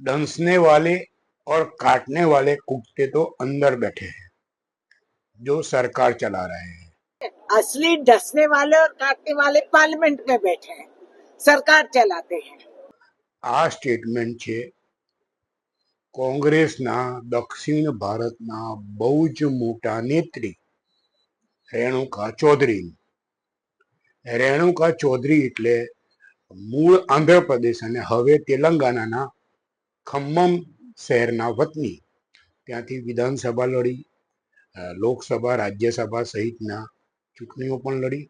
डंसने वाले और काटने वाले कुत्ते तो अंदर बैठे हैं जो सरकार चला रहे हैं असली डसने वाले और काटने वाले पार्लियामेंट में बैठे हैं सरकार चलाते हैं આ સ્ટેટમેન્ટ છે કોંગ્રેસના દક્ષિણ ભારતના બહુ જ મોટા નેત્રી રેણુકા ચૌધરી રેણુકા ચૌધરી એટલે મૂળ આંધ્રપ્રદેશ અને હવે તેલંગાણાના ખમ્મમ શહેરના વતની. ત્યાંથી વિધાનસભા લડી લોકસભા, રાજ્યસભા સહિતના ચૂંટણીઓ પણ લડી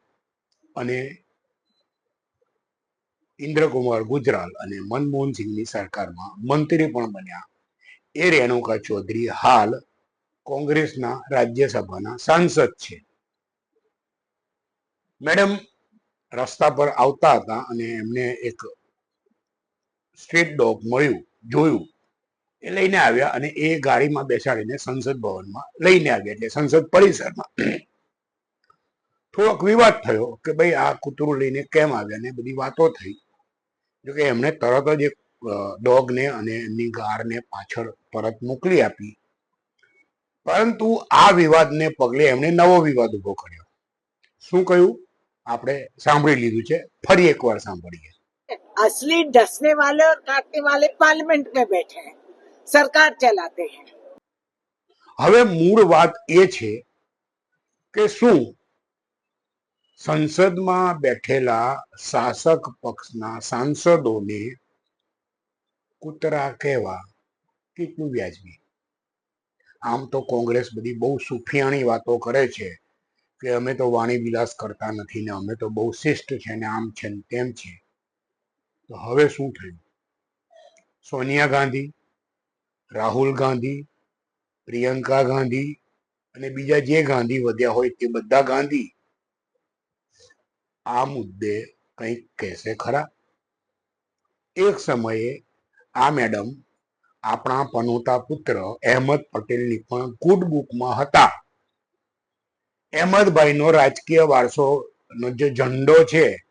અને ઇન્દ્રકુમાર ગુજરાલ અને મનમોહન સિંહની સરકારમાં મંત્રી પણ બન્યા. એ રેણુકા ચૌધરી હાલ કોંગ્રેસના રાજ્યસભાના સાંસદ છે. મેડમ રસ્તા પર આવતા હતા અને એમને એક સ્ટ્રીટ ડોગ મળ્યું. જોયું. એ લઈને આવ્યા અને એ ગાડીમાં બેસાડીને સંસદ ભવનમાં લઈને આવ્યા. એટલે સંસદ પરિસરમાં થોડોક વિવાદ થયો કે ભાઈ આ કૂતરું લઈને કેમ આવ્યા ને બધી વાતો થઈ. જોકે એમણે તરત જ એક ડોગને અને એમની ગારને પાછળ પરત મોકલી આપી. પરંતુ આ વિવાદને પગલે એમણે નવો વિવાદ ઊભો કર્યો. શું કહ્યું? આપણે સાંભળી લીધું છે. ફરી એકવાર સાંભળીએ. असली डसने वाले और काटने वाले पार्लियामेंट में बैठे हैं सरकार चलाते हैं હવે મૂળ વાત એ છે કે શું સંસદમાં બેઠેલા શાસક પક્ષના સાંસદોને કૂતરા કહેવા કેટલું વ્યાજબી આમ તો કોંગ્રેસ બધી બહુ સુફિયાણી વાતો કરે છે કે અમે તો વાણી વિલાસ કરતા નથી ને અમે તો બહુ શિષ્ટ છે ને આમ છે ને તેમ છે તો હવે શું થયું? સોનિયા ગાંધી, રાહુલ ગાંધી, પ્રિયંકા ગાંધી અને બીજા જે ગાંધી વધ્યા હોય તે બધા ગાંધી આ મુદ્દે કંઈક કહેશે ખરા? એક સમયે આ મેડમ આપણા પનોતા પુત્ર અહેમદ પટેલની પણ ગુડ બુકમાં હતા. અહેમદભાઈનો રાજકીય વારસો, નો જે ઝંડો છે,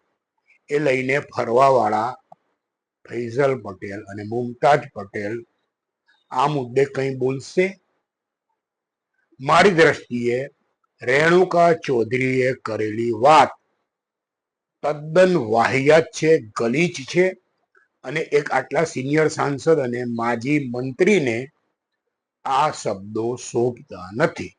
એ લઈને ફરવા વાળા ફૈઝલ પટેલ અને મુમતાજ પટેલ આ મુદ્દે કંઈ બોલશે? મારી દ્રષ્ટિએ રેણુકા ચૌધરીએ કરેલી વાત તદ્દન વાહિયાત છે, ગલીચ છે અને એક આટલા સિનિયર સાંસદ અને માજી મંત્રીને આ શબ્દો શોભતા નથી.